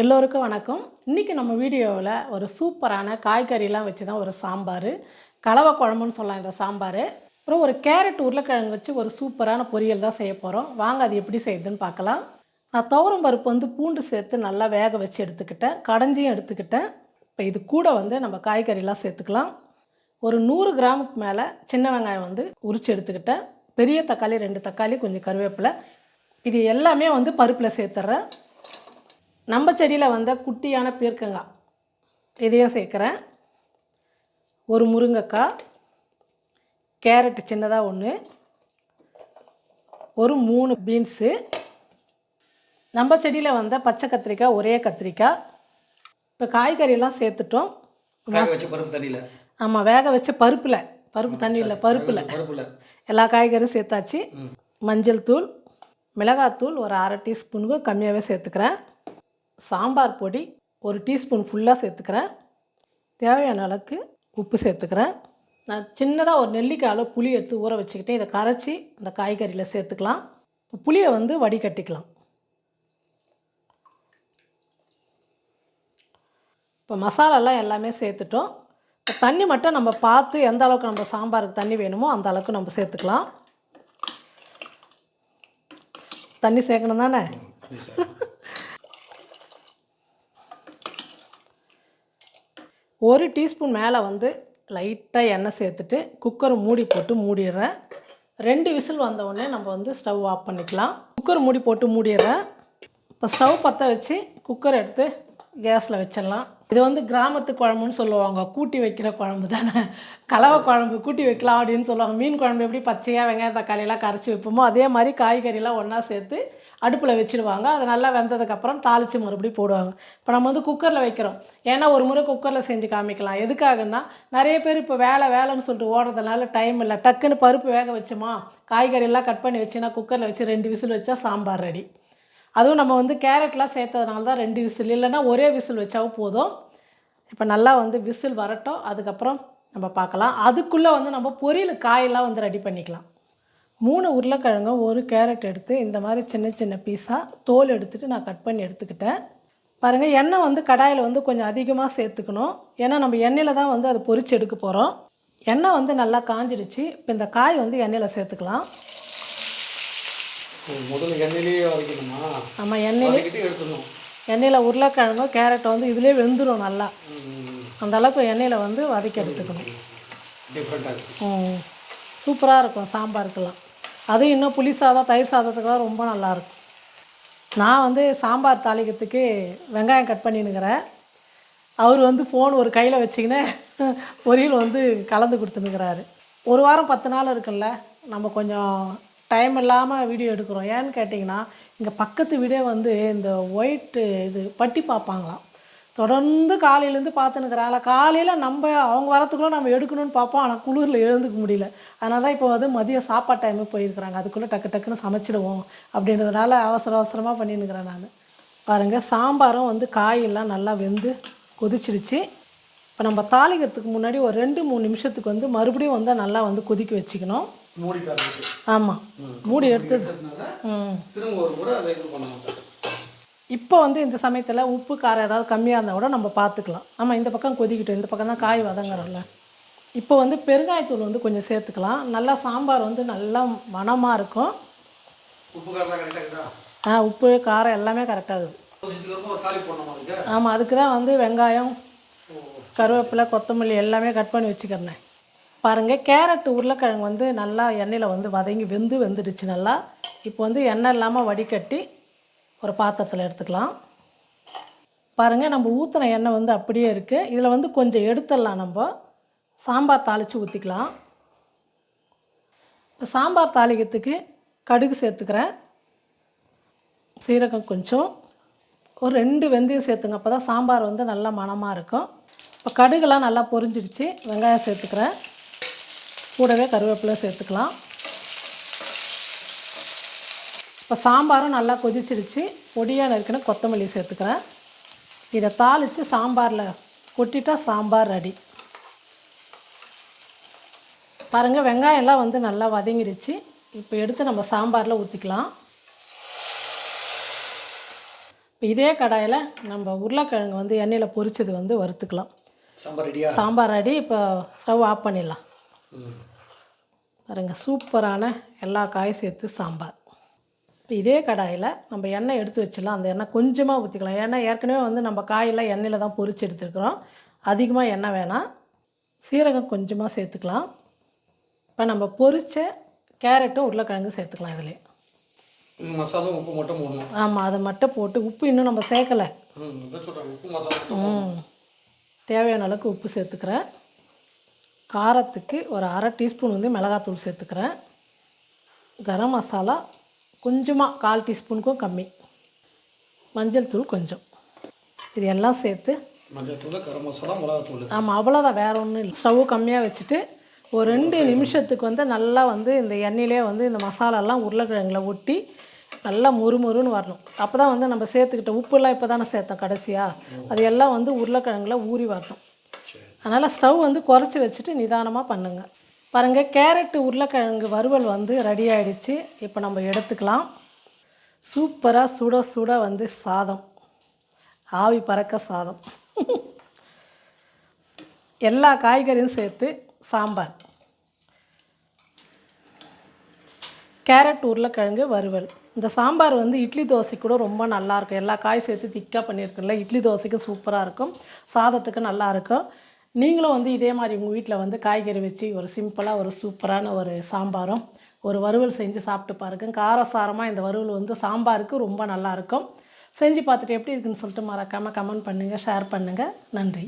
எல்லோருக்கும் வணக்கம். இன்றைக்கி நம்ம வீடியோவில் ஒரு சூப்பரான காய்கறிலாம் வச்சு தான் ஒரு சாம்பார். கலவை குழம்புன்னு சொல்லலாம் இந்த சாம்பார். அப்புறம் ஒரு கேரட் உருளைக்கிழங்கு வச்சு ஒரு சூப்பரான பொரியல் தான் செய்ய போகிறோம் வாங்க அது எப்படி செய்யுதுன்னு பார்க்கலாம். நான் துவரம் பருப்பு வந்து பூண்டு சேர்த்து நல்லா வேக வச்சு எடுத்துக்கிட்டேன். கடைஞ்சியும் எடுத்துக்கிட்டேன். இப்போ இது கூட வந்து நம்ம காய்கறிலாம் சேர்த்துக்கலாம். ஒரு நூறு கிராமுக்கு மேலே சின்ன வெங்காயம் வந்து உரித்து எடுத்துக்கிட்டேன். பெரிய தக்காளி ரெண்டு தக்காளி கொஞ்சம் கருவேப்பிலை. இது எல்லாமே வந்து பருப்பில் சேர்த்துட்றேன். நம்ம செடியில் வந்த குட்டியான பீர்க்கங்காய் இதையும் சேர்க்குறேன். ஒரு முருங்கைக்காய் கேரட் சின்னதாக ஒன்று ஒரு மூணு பீன்ஸு. நம்ம செடியில் வந்த பச்சை கத்திரிக்காய் ஒரே கத்திரிக்காய். இப்போ காய்கறியெல்லாம் சேர்த்துட்டோம். ஆமாம் வேக வச்ச பருப்பில். பருப்பு தண்ணியில் பருப்பில். பருப்புல. எல்லா காய்கறியும் சேர்த்தாச்சு. மஞ்சள் தூள் மிளகாத்தூள் ஒரு அரை டீஸ்பூனுக்கு கம்மியாகவே சேர்த்துக்கிறேன். சாம்பார் பொடி ஒரு டீஸ்பூன் ஃபுல்லாக சேர்த்துக்கிறேன். தேவையான அளவுக்கு உப்பு சேர்த்துக்கிறேன். நான் சின்னதாக ஒரு நெல்லிக்காயில் புளி எடுத்து ஊற வச்சுக்கிட்டு இதை கரைச்சி இந்த காய்கறியில் சேர்த்துக்கலாம். இப்போ புளியை வந்து வடிகட்டிக்கலாம். இப்போ மசாலாலாம் எல்லாமே சேர்த்துட்டோம். இப்போ தண்ணி மட்டும் நம்ம பார்த்து எந்த அளவுக்கு நம்ம சாம்பாருக்கு தண்ணி வேணுமோ அந்த அளவுக்கு நம்ம சேர்த்துக்கலாம். தண்ணி சேர்க்கணும் தானே? ஒரு டீஸ்பூன் மேலே வந்து லைட்டாக எண்ணெய் சேர்த்துட்டு குக்கரை மூடி போட்டு மூடிடுறேன். ரெண்டு விசில் வந்தவுடனே நம்ம வந்து ஸ்டவ் ஆஃப் பண்ணிக்கலாம். குக்கர் மூடி போட்டு மூடிடுறேன். இப்போ ஸ்டவ் பற்ற வச்சு குக்கர் எடுத்து கேஸில் வச்சிடலாம். இது வந்து கிராமத்து குழம்புன்னு சொல்லுவாங்க. கூட்டி வைக்கிற குழம்பு தானே. கலவை குழம்பு கூட்டி வைக்கலாம் அப்படின்னு சொல்லுவாங்க. மீன் குழம்பு எப்படி பச்சையாக வெங்காயம் தக்காளியெல்லாம் கரைச்சி வைப்போமோ அதே மாதிரி காய்கறிலாம் ஒன்றா சேர்த்து அடுப்பில் வச்சுருவாங்க. அது நல்லா வெந்ததுக்கப்புறம் தாளித்து மறுபடியும் போடுவாங்க. இப்போ நம்ம வந்து குக்கரில் வைக்கிறோம். ஏன்னா ஒரு முறை குக்கரில் செஞ்சு காமிக்கலாம். எதுக்காகன்னா நிறைய பேர் இப்போ வேலை வேலைன்னு சொல்லிட்டு ஓடுறதுனால டைம் இல்லை. டக்குன்னு பருப்பு வேக வச்சோமா? காய்கறியெல்லாம் கட் பண்ணி வச்சுன்னா குக்கரில் வச்சு ரெண்டு விசில் வச்சா சாம்பார் ரெடி அதுவும் நம்ம வந்து கேரட்லாம் சேர்த்ததுனால தான் ரெண்டு விசில். இல்லைன்னா ஒரே விசில் வச்சாவும் போதும். இப்போ நல்லா வந்து விசில் வரட்டும். அதுக்கப்புறம் நம்ம பார்க்கலாம். அதுக்குள்ளே வந்து நம்ம பொரியல் காயெல்லாம் வந்து ரெடி பண்ணிக்கலாம். மூணு உருளைக்கிழங்கும் ஒரு கேரட் எடுத்து இந்த மாதிரி சின்ன சின்ன பீஸாக தோல் எடுத்துகிட்டு நான் கட் பண்ணி எடுத்துக்கிட்டேன். பாருங்கள் எண்ணெய் வந்து கடாயில் வந்து கொஞ்சம் அதிகமாக சேர்த்துக்கணும். ஏன்னா நம்ம எண்ணெயில் தான் வந்து அதை பொரிச்சு எடுக்க போகிறோம் எண்ணெய் வந்து நல்லா காஞ்சிடுச்சு. இப்போ இந்த காய் வந்து எண்ணெயில் சேர்த்துக்கலாம். முதல்ல எண்ணெயிலேயே வதக்கணுமா நம்ம எண்ணெயில் எடுத்துடணும். எண்ணெயில் உருளைக்கிழங்கும் கேரட் வந்து இதிலே வெந்துடும் நல்லா. அந்த அளவுக்கு எண்ணெயில் வந்து வதக்கி எடுத்துக்கணும். சூப்பராக இருக்கும் சாம்பாருக்கெல்லாம். அதுவும் இன்னும் புளி சாதம் தயிர் சாதத்துக்கெல்லாம் ரொம்ப நல்லாயிருக்கும் நான் வந்து சாம்பார் தாளிக்கிறதுக்கு வெங்காயம் கட் பண்ணினுக்கிறேன். அவர் வந்து ஃபோன் ஒரு கையில் வச்சிக்கின்னு பொரியல் வந்து கலந்து கொடுத்துனுக்கிறாரு. ஒரு வாரம் பத்து நாள் இருக்குல்ல நம்ம கொஞ்சம் டைம் இல்லாமல் வீடியோ எடுக்கிறோம். ஏன்னு கேட்டிங்கன்னா இங்கே பக்கத்து வீடே வந்து இந்த ஒயிட்டு இது பட்டி பார்ப்பாங்களாம். தொடர்ந்து காலையிலேருந்து பார்த்துனுக்குறாங்களா காலையில் நம்ம அவங்க வரத்துக்குள்ளே நம்ம எடுக்கணும்னு பார்ப்போம். ஆனால் குளிரில் எழுந்துக்க முடியல. அதனால தான் இப்போ வந்து மதியம் சாப்பாடு டைமு போயிருக்கிறாங்க. அதுக்குள்ளே டக்கு டக்குன்னு சமைச்சிடுவோம் அப்படின்றதுனால அவசர அவசரமாக பண்ணின்னுக்கிறேன் நான். பாருங்கள் சாம்பாரும் வந்து காயெல்லாம் நல்லா வெந்து கொதிச்சிடுச்சு. இப்போ நம்ம தாளிக்கிறதுக்கு முன்னாடி ஒரு ரெண்டு மூணு நிமிஷத்துக்கு வந்து மறுபடியும் வந்து நல்லா வந்து கொதிக்க வச்சுக்கணும். மூடி ஆமாம் மூடி எடுத்து எடுத்ததுனால ம். திரும்ப ஒரு முறை அதை இது பண்ணணும் இப்போ வந்து இந்த சமயத்தில் உப்பு காரம் ஏதாவது கம்மியாக இருந்தால் கூட நம்ம பார்த்துக்கலாம் ஆமாம் இந்த பக்கம் கொதிக்கிட்டோம். இந்த பக்கம் தான் காய் வதங்குறோம்ல. இப்போ வந்து பெருங்காயத்தூள் வந்து கொஞ்சம் சேர்த்துக்கலாம். நல்லா சாம்பார் வந்து நல்லா மணமாக இருக்கும். ஆ உப்பு காரம் எல்லாமே கரெக்டாக இருக்குது. ஆமாம் அதுக்கு? தான் வந்து வெங்காயம் கருவேப்பிலை கொத்தமல்லி எல்லாமே கட் பண்ணி வச்சுக்கிறேன். பாருங்கள் கேரட் உருளைக்கிழங்கு வந்து நல்லா எண்ணெயில் வந்து வதங்கி வெந்து வெந்துடுச்சு நல்லா. இப்போ வந்து எண்ணெய் இல்லாமல் வடிகட்டி ஒரு பாத்திரத்தில் எடுத்துக்கலாம். பாருங்கள் நம்ம ஊற்றின எண்ணெய் வந்து அப்படியே இருக்குது இதில் வந்து கொஞ்சம் எடுத்துடலாம் நம்ம. சாம்பார் தாளித்து ஊற்றிக்கலாம் இப்போ சாம்பார் தாளிக்கிறதுக்கு கடுகு சேர்த்துக்கிறேன். சீரகம் கொஞ்சம். ஒரு ரெண்டு வெந்தயம் சேர்த்துங்க அப்போ தான் சாம்பார் வந்து நல்லா மணமாக இருக்கும். இப்போ கடுகுலாம் நல்லா பொரிஞ்சிடுச்சு வெங்காயம் சேர்த்துக்கிறேன். கூடவே கருவேப்பிலை சேர்த்துக்கலாம். இப்போ சாம்பாரும் நல்லா கொதிச்சிடுச்சு பொடியாக நறுக்கின கொத்தமல்லி சேர்த்துக்கிறேன். இதை தாளித்து சாம்பாரில் கொட்டிட்டா சாம்பார் ரெடி. பாருங்கள் வெங்காயம்லாம் வந்து நல்லா வதங்கிடுச்சு இப்போ எடுத்து நம்ம சாம்பாரில் ஊற்றிக்கலாம் இப்போ இதே கடாயில் நம்ம உருளைக்கிழங்கு வந்து எண்ணெயில் பொரிச்சது வந்து வறுத்துக்கலாம். சாம்பார் அடி இப்போ ஸ்டவ் ஆஃப் பண்ணிடலாம். பாருங்கள் சூப்பரான எல்லா காயும் சேர்த்து சாம்பார். இப்போ இதே கடாயில் நம்ம எண்ணெய் எடுத்து வச்சிடலாம். அந்த எண்ணெய் கொஞ்சமாக ஊற்றிக்கலாம் ஏன்னா ஏற்கனவே வந்து நம்ம காயெல்லாம் எண்ணெயில் தான் பொரிச்சு எடுத்துருக்குறோம். அதிகமாக எண்ணெய் வேணாம். சீரகம் கொஞ்சமாக சேர்த்துக்கலாம். இப்போ நம்ம பொரிச்ச கேரட்டும் உருளைக்கிழங்கு சேர்த்துக்கலாம் இதில். இது மசாலா உப்பு மட்டும் போடணும். ஆமாம் அதை மட்டும் போட்டு உப்பு இன்னும் நம்ம சேர்க்கலை. ம் தேவையான அளவுக்கு உப்பு சேர்த்துக்கிறேன். காரத்துக்கு ஒரு அரை டீஸ்பூன் வந்து மிளகாத்தூள் சேர்த்துக்கிறேன். கரம் மசாலா கொஞ்சமாக கால் டீஸ்பூனுக்கும் கம்மி. மஞ்சள் தூள் கொஞ்சம். இது எல்லாம் சேர்த்து மஞ்சள் தூள் கரம் மசாலா மிளகாத்தூள். ஆமாம் அவ்வளோதான் வேறு ஒன்றும் இல்லை. ஸ்டவ் கம்மியாக வச்சுட்டு ஒரு ரெண்டு நிமிஷத்துக்கு வந்து நல்லா வந்து இந்த எண்ணெயிலே வந்து இந்த மசாலாலாம் உருளைக்கிழங்குல ஒட்டி நல்லா முறுமுறுன்னு வரணும். அப்போ தான் வந்து நம்ம சேர்த்துக்கிட்ட உப்புலாம் இப்போ தானே சேர்த்தோம் கடைசியாக அது எல்லாம் வந்து உருளைக்கிழங்குல ஊறி வரணும். அதனால் ஸ்டவ் வந்து குறைச்சி வச்சுட்டு நிதானமாக பண்ணுங்கள் பாருங்கள் கேரட்டு உருளைக்கிழங்கு வறுவல் வந்து ரெடி ஆகிடுச்சு இப்போ நம்ம எடுத்துக்கலாம். சூப்பராக சுட சுட வந்து சாதம். ஆவி பறக்க சாதம். எல்லா காய்கறியும் சேர்த்து சாம்பார். கேரட் உருளைக்கிழங்கு வறுவல். இந்த சாம்பார் வந்து இட்லி தோசைக்கு கூட ரொம்ப நல்லாயிருக்கும் எல்லா காய் சேர்த்து திக்காக பண்ணியிருக்குல்ல இட்லி தோசைக்கும் சூப்பராக இருக்கும். சாதத்துக்கு நல்லா இருக்கும். நீங்களும் வந்து இதே மாதிரி உங்கள் வீட்டில் வந்து காய்கறி வச்சு ஒரு சிம்பிளாக ஒரு சூப்பரான ஒரு சாம்பாரும் ஒரு வறுவல் செஞ்சு சாப்பிட்டு பாருங்க. காரசாரமாக இந்த வறுவல் வந்து சாம்பாருக்கு ரொம்ப நல்லாயிருக்கும் செஞ்சு பார்த்துட்டு எப்படி இருக்குன்னு சொல்லிட்டு மறக்காமல் கமெண்ட் பண்ணுங்கள் ஷேர் பண்ணுங்கள் நன்றி.